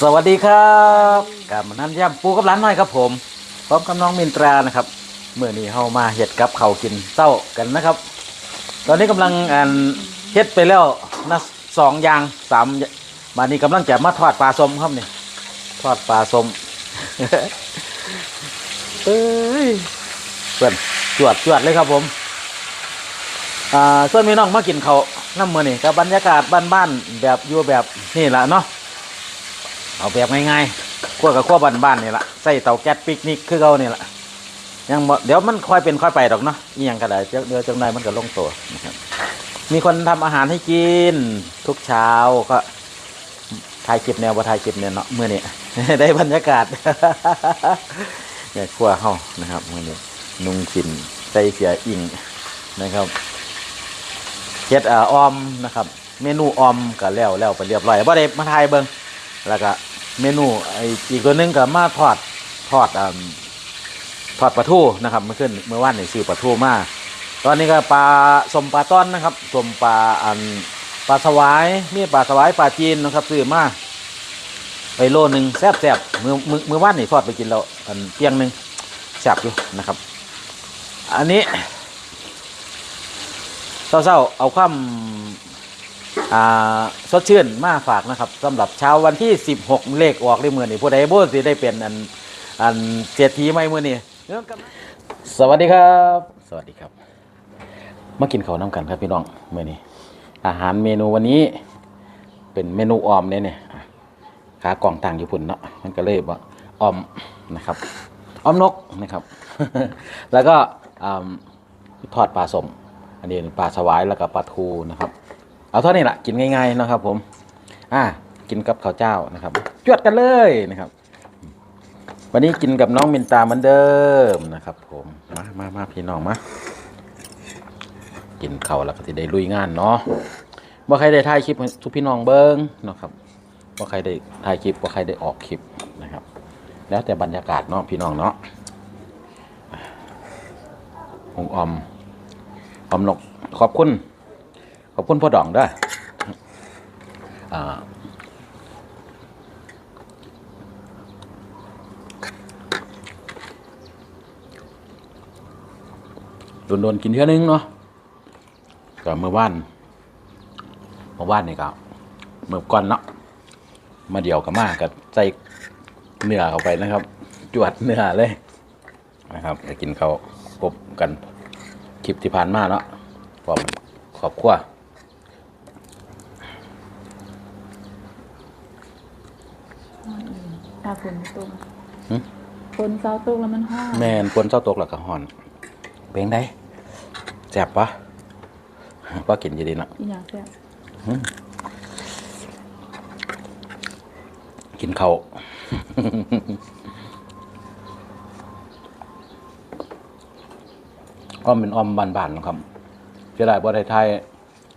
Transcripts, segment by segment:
สวัสดีครับกับมานั่นย่ำปูกับร้านน้อยครับผม พร้อมกับน้องมินตรานะครับเมื่อนี้เฮามาเฮ็ดกับเขาวกินเต้ากันนะครับ ตอนนี้กำลังอ่านเฮ็ดไปแล้วนะสองอย่างสามมานี้กำลังจะมาทอดปลาส้มครับนี่ทอดปลาส้ม เอ้ยเพื่อนจวดจวดเลยครับผม อ่าส่วนพี่น้องมากินเขาวน้ำมือนี่กับบรรยากาศบ้านๆแบบอยู่แบบนี่แหละเนาะ เอาแบบง่ายๆขั้วกับขั้วบ้านๆนี่แหละใส่เตาแก๊สปิกนิกคือเขานี่แหละยังเดี๋ยวมันค่อยเป็นค่อยไปดอกเนาะนี่ยังกระไดเดี๋ยวเดี๋ยวจังใดมันก็ลงตัวนะครับมีคนทำอาหารให้กินทุกเช้าก็ถ่ายคลิปแนวว่าถ่ายคลิปเนี่ยเนาะเมื่อนี้ได้บรรยากาศเนี่ยขั้วเฮานะครับเมื่อนี้นุ่งสินใส่เสียอิงนะครับเฮ็ดอ่ออมนะครับ เมนูออมก็แล้วแล้วไปเรียบร้อยบ่ได้มาถ่ายเบิ่งแล้วก็ เมนูไออีกตัวหนึงก็มาทอดทอดอ่าทอดปลาทูนะครับเมื่อขึ้นเมื่อวานนี่ซื้อปลาทูมาตอนนี้ก็ปลาสมปลาต้อนนะครับสมปลาอันปลาสวายมีปลาสวายปลาจีนนะครับซื้อมาไปโลหนึ่งแซ่บแซ่บมือมือมือว่านนี่ทอดไปกินแล้วอันเปียงหนึ่งแซ่บอยู่นะครับ อันนี้เศร้าๆเอาความ สดชื่นมาฝากนะครับสำหรับเช้าวันที่ 16 เลขออกในมือนี่ผู้ใดโบสิได้เป็นอันอันเศรษฐีไม่มือนี่สวัสดีครับ สวัสดีครับ มากินข้าวน้ำกันครับพี่น้องมือนี้อาหารเมนูวันนี้เป็นเมนูออมเนี่ยเนี่ยขากล่องต่างญี่ปุ่นเนาะมันก็เลยว่าออมนะครับออมนกนะครับ แล้วก็อทอดปลาสมอันนี้ปลาสวายแล้วก็ปลาทูนะครับ เอาเท่านี้แหละกินง่ายๆนะครับ ผม อ่า กินกับข้าวเจ้านะครับจวดกันเลยนะครับ วันนี้กินกับน้องมินตาเหมือนเดิมนะครับ ผมมามามาพี่น้องมากินข้าวแล้วก็จะได้ลุยงานเนาะว่าใครได้ถ่ายคลิปทุกพี่น้องเบิ้งนะครับว่าใครได้ถ่ายคลิปว่าใครได้ออกคลิปนะครับ แล้วแต่บรรยากาศเนาะพี่น้องเนาะองออมออมนกขอบคุณ อบคุณพ่อดองด้วยโดนๆกินเท่านึงเนาะก็เมื่อวานเมื่อวานนี่ก็เมื่อก่อนเนาะมาเดี่ยวกับมากกับใส่เนื้อเข้าไปนะครับ จวดเนื้อเลยนะครับจะกินเขากบกันคลิปที่ผ่านมาเนาะพร้อมขอบครัว ตา ฝนตกหึ ฝนเศร้าตกแล้วมันห้อนแม่นฝนเศร้าตกแล้วก็ห่อน เป็นได้แจ็บปะว่ากินอยู่ดีเนาะอีหยังแซ่บกินเขาว อ้อมเป็นอ้อมบานๆนะครับจะได้บ่ได้ถ่าย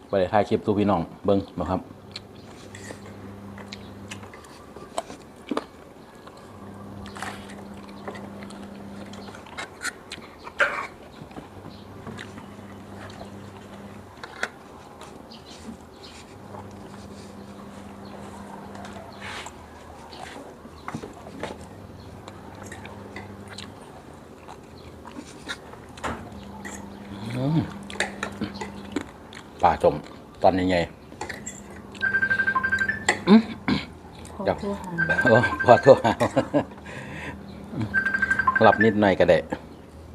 บ่ได้ถ่ายคลิปตูพี่น้องเบิ่งนะครับ ปลาจมตอนนี้ไงขอเดี๋ยวโทษหาโอ้พอโทษหาหลับนิดหน่อยก็ได้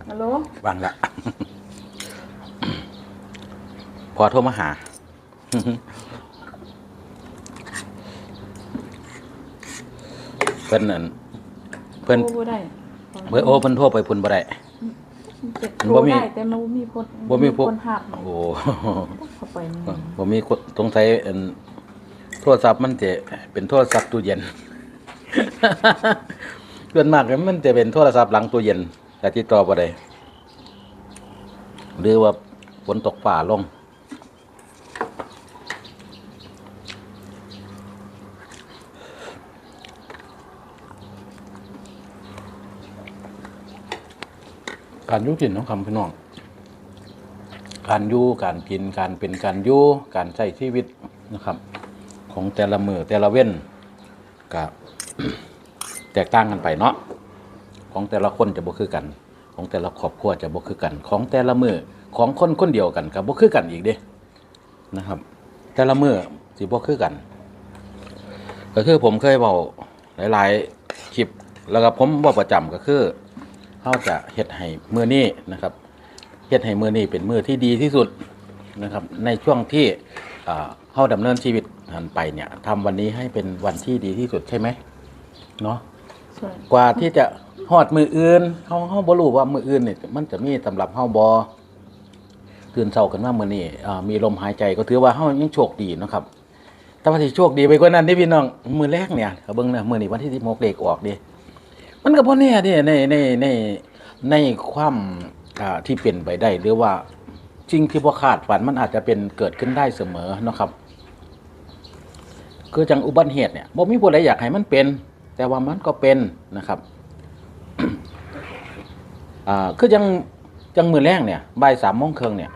ฮัลโหลวางละ พอโทรมาหาเพิ่นนั่นเพิ่นโทรบ่ได้เพิ่นโอ้เพิ่นโทรไปพุ่นบ่ได้ โทรบ่มีได้แต่มันบ่มีคนบ่มีพวก คนหับโอ้เข้าไปนี่บ่มีคนสงสัยอันโทรศัพท์มันจะเป็นโทรศัพท์ตู้เย็นเกินมากเลยมันจะเป็นโทรศัพท์หลังตู้เย็นแต่ติดต่อบ่ได้หรือว่าฝนตกฝ่าลง การยุกินของคำพี่น้อง การยู่การกินการเป็นการยู่การใช้ชีวิตนะครับ ของแต่ละมือแต่ละเว้นกับแตกต่างกันไปเนาะของแต่ละคนจะบ่คือกัน ของแต่ละครอบครัวจะบ่คือกัน ของแต่ละมือของคนคนเดียวกันก็บ่คือกันอีกเด้นะครับ แต่ละมือสิบ่คือกัน ก็คือผมเคยเว้าหลาย ๆคลิปแล้วก็ผมบอกประจำก็คือาจะเฮ็ดให้มือนี้นะครับเฮ็ดให้มือนี้เป็นมือที่ดีที่สุดนะครับ ในช่วงที่อ่าเขาดำเนินชีวิตหันไปเนี่ยทำวันนี้ให้เป็นวันที่ดีที่สุดใช่ไหมเนาะใช่กว่าที่จะฮอดมืออื่นเขาเขาบ่รู้ว่ามืออื่นเนี่ยมันจะมีสำหรับเฮาบ่ตื่นเช้ากันมามื้อนี้อ่ามีลมหายใจก็ถือว่าเฮายังโชคดีเนาะครับแต่ว่าที่โชคดีไปกว่านั้นเด้พี่น้องมื้อแรกเนี่ยก็เบิ่งนะมื้อนี้วันที่16เลขออกเดิ มันก็บ่แน่เด้ในในในในความอ่าที่เป็นไปได้หรือว่าสิ่งที่บ่คาดฝันมันอาจจะเป็นเกิดขึ้นได้เสมอเนาะครับ คือจังอุบัติเหตุเนี่ยบ่มีผู้ใดอยากให้มันเป็น แต่ว่ามันก็เป็นนะครับอ่าคือจังจังมือแรกเนี่ยบ่ายสามโมงครึ่งเนี่ย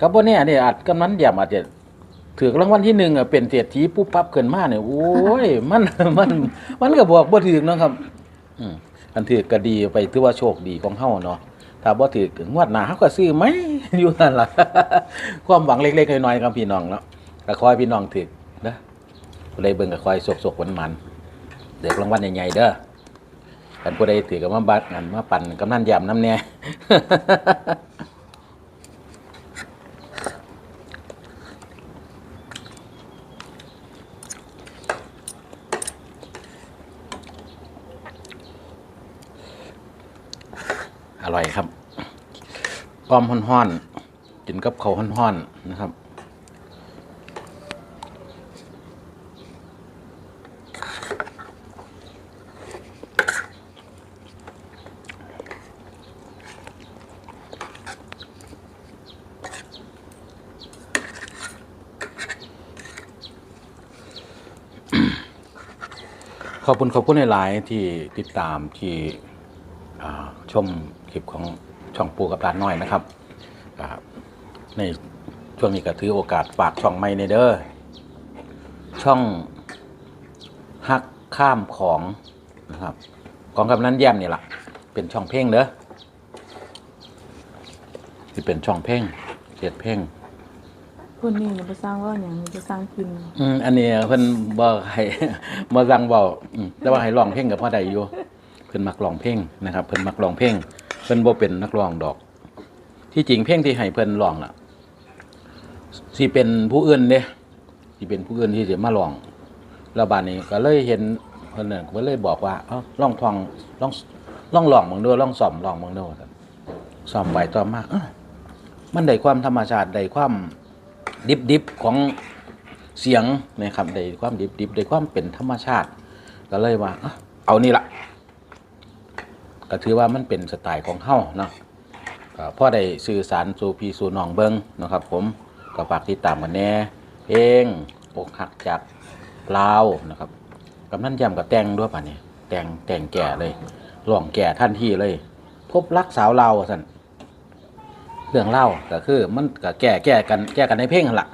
ก็บ่แน่เนี่ยอาจกำนันอย่าอาจจะถือรางวัลที่หนึ่งอะเป็นเศรษฐีปุ๊บปั๊บขึ้นมาเนี่ยโอ้ยมันมันมันก็บอกบ่ถือเนาะครับ อืม อันถือก็ดีไปถือว่าโชคดีของเฮาเนาะถ้าบ่ถืองวดหน้าเฮาก็ซื้อไหม อยู่นั่นล่ะ ความหวังเล็กๆน้อยๆกับพี่น้องเนาะก็คอยพี่น้องถือนะผู้ใดเบิ่งก็คอยสกๆหวานๆเด็กรางวัลใหญ่ๆเด้อกันผู้ใดถือก็มาบัดกันมาปั่นกำนันยำน้ำแน่ ร่อยครับอ้อมห่อนๆกินกับเขาห่อนๆนะครับขอบคุณขอบคุณหลาย ๆ ที่ติดตามที่ชม คลิปของช่องปูกับร้านน้อยนะครับอ่าในช่วงนี้ก็ถือโอกาสฝากช่องไม่ในเด้อช่องฮักข้ามของนะครับ ของกำนันแย้มนี่แหละเป็นช่องเพ่งเด้อที่เป็นช่องเพ่งเสียดเพ่งคนนี้เนี่ยไปสร้างว่าอย่างนี้ไปสร้างกินอืมอันนี้เพิ่นบ่ให้บ่สั่งเว้าอืมแต่ว่าให้ร้องเพลงก็พอได้อยู่เพิ่นมักร้องเพลงนะครับ เพิ่นมักร้องเพลงเพิ่นบ่เป็นนักร้องดอก ที่จริงเพลงที่ให้เพิ่นร้องน่ะสิเป็นผู้อื่นเด้สิเป็นผู้อื่นที่สิมาร้องแล้วบัดนี้ก็เลยเห็นเพิ่นน่ะก็เลยบอกว่าเอ้าลองท่องลองลองร้องบิ่งดูลองซ้อมร้องบิ่งดูว่าซั่นซ้อมไปต่อมาเอมันได้ความธรรมชาติได้ความดิบๆของเสียงนะครับได้ความดิบดิบได้ความเป็นธรรมชาติ ก็เลยว่าเอานี่ละ ก็ถือว่ามันเป็นสไตล์ของเฮาเนาะก็พ่อได้สื่อสารสู่พี่สู่น้องเบิงนะครับ ผมก็ฝากติดตามกันแน่เพลงอกหักจากลาวนะครับกำนันยำกับแต่งด้วยป่ะเนี่ยแต่งแต่งแก่เลยร้องแก่ท่านที่เลย พบรักสาวลาวสันเรื่องเล่าก็คือมันก็แก้แก้กันแก้กันในเพลงละ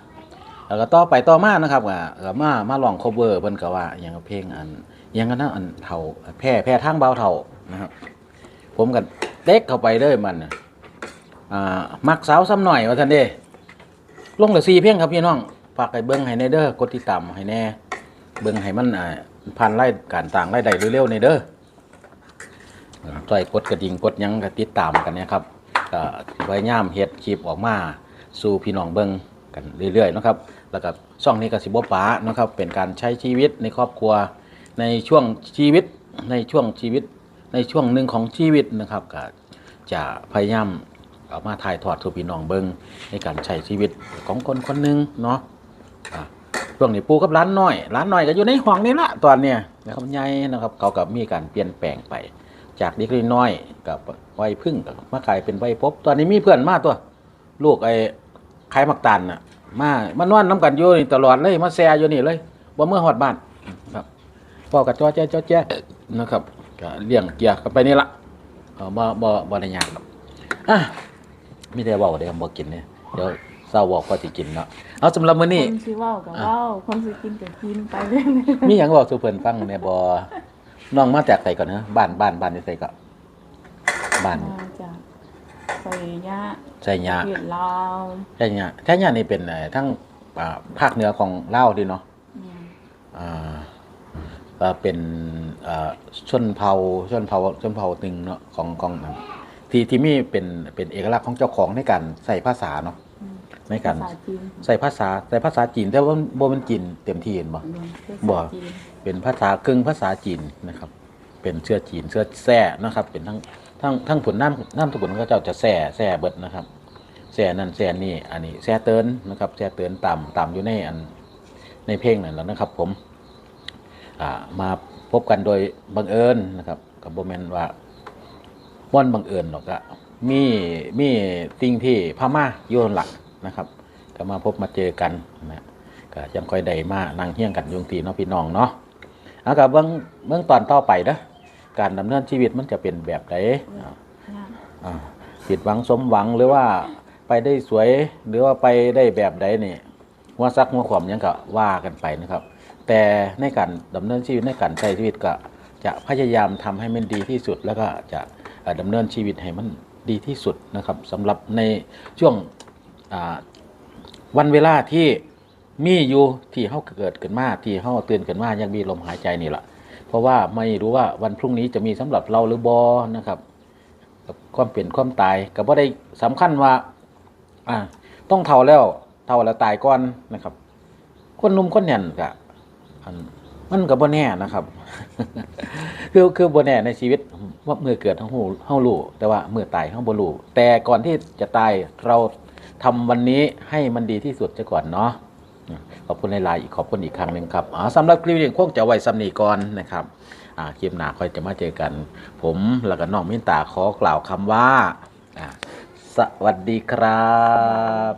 แล้วก็ต่อไปต่อมานะครับก็มามาลอง cover เพิ่นก็ว่าอย่างเพลงอันอหยังกันนะอันเฒ่าแพร่แพร่ทางเบาเฒ่านะครับ ผมก็เด็กเข้าไปเลยมันนะอ่ามักสาวซ้ำหน่อยว่าท่านเด้ลงเหลือ4เพลงครับพี่น้องฝากให้เบิ่งให้ในเด้อกดติดตามให้แน่ เบิ่งให้มันอ่าผ่านรายการต่างรายได้เร็วๆในเด้ออ่าช่วยกดกระดิ่งกดยังก็ติดตามกันนะครับก็พยายามเฮ็ดคลิปออกมาสู่พี่น้องเบิ่งกันเรื่อยๆนะครับ แล้วก็ช่องนี้ก็สิบป๋านะครับ เป็นการใช้ชีวิตในครอบครัวในช่วงชีวิตในช่วงชีวิต ในช่วงหนึ่งของชีวิตนะครับก็จะพยายามเอามาถ่ายทอดสู่พี่น้องเบิงในการใช้ชีวิตของคนคนหนึ่งเนาะช่วงนี้ปูกับร้านน้อยร้านน้อยก็อยู่ในห้องนี้ละตอนเนี้ยนะครับใหญ่นะครับเขากับมีการเปลี่ยนแปลงไป จากเด็กน้อยกับวัยพึ่งกับมากลายเป็นวัยพบตอนนี้มีเพื่อนมาตัว ลูกไอ้ขายมักตันน่ะมามานอนน้ำกันอยู่นี่ตลอดเลยมาแซ่อยู่นี่เลยบ่าเมื่อฮอดบ้านครับพ่อกับจ้อแจ้จ้อแจ้นะครับ ก็เลี้ยงเกียร์กันไปนี่ละเออบ่บ่บ่ได้ยากครับอะมีแต่เว้าได้บ่กินเนี่ยเดี๋ยวเศร้าบอกก็สิกินเนาะเอาสำหรับมื้อนี้ คนสิเว้ากับเว้าคนสิกินกับกินไปเรื่อยมีหยังบอกสู่เพิ่นฟังแหน่บ่น้องมาจากไสก่อนนะบ้านบ้านบ้านที่ไสก็บ้านมาจากใส่ยะไสยาเวียดลาวไสยาไสยานี่เป็นเอ่อทั้งอ่าภาคเหนือของลาวดีเนาะอืมอ่าก็ เป็นเอ่อชนเผ่าชนเผ่าชนเผ่าหนึ่งเนาะของของที่ที่มีเป็นเป็นเอกลักษณ์ของเจ้าของในการใส่ภาษาเนาะอืมในการภาษาจีนใส่ภาษาใส่ภาษาจีนแต่ว่าบ่เป็นจีนเต็มที่เห็นบ่อืมภาบ่ษาจีนเป็นภาษากึ่งภาษาจีนนะครับ เป็นเชื้อจีนเชื้อแซ่นะครับ เป็นทั้งทั้งทั้งผลน้ำน้ำทุกผลก็เจ้าจะแซ่แซ่เบิดนะครับแซ่นั่นแซ่นี่อันนี้แซ่เตินนะครับแซ่เตินต่ำต่ำอยู่ในอันในเพลงนั่นแหล้วนะครับ ผมอ่า มาพบกันโดยบังเอิญนะครับกับโบแมนว่าม่อนบังเอิญหรอกอะมีมีสิ่งที่พม่าอยู่หลักนะครับ ก็มาพบมาเจอกันนะก็ยังค่อยได้มานั่งเฮี้ยงกันอยุงตีเนาะพี่น้องเนาะเอากับเบื้องเบื้องตอนต่อไปนะการดำเนินชีวิตมันจะเป็นแบบไหนอ่ายากอ่าผิดหวังสมหวังหรือว่าไปได้สวยหรือว่าไปได้แบบใดนี่หัวซักหัวขวมหยังก็ว่ากันไปนะครับ แต่ในการดำเนินชีวิตในการใช้ชีวิตก็จะพยายามทำให้มันดีที่สุด แล้วก็จะเอ่อดำเนินชีวิตให้มันดีที่สุดนะครับสำหรับในช่วงวันเวลาที่มีอยู่ที่เฮาเกิดขึ้นมาที่เฮาตื่นขึ้นมายังมีลมหายใจนี่แหละเพราะว่าไม่รู้ว่าวันพรุ่งนี้จะมีสำหรับเราหรือบอนะครับความเปลี่ยนความตายก็บ่ได้สำคัญว่าต้องเท่าแล้วเท่าแล้วตายก่อนนะครับ คนนุ่มคนแน่นก็ อันมันก็บ่แน่นะครับ คือคือบ่แน่ในชีวิตว่าเมื่อเกิดเฮาฮู้เฮารู้แต่ว่าเมื่อตายเฮาบ่รู้แต่ก่อนที่จะตายเราทำวันนี้ให้มันดีที่สุดซะก่อนเนาะขอบคุณหลายๆอีกขอบคุณอีกครั้งหนึ่งครับอ่าสำหรับคลิปนี้คงจะไว้สำนีก่อนนะครับอ่าคลิปหน้าค่อยจะมาเจอกัน ผมแล้วก็น้องมินตาขอกล่าวคำว่า สวัสดีครับ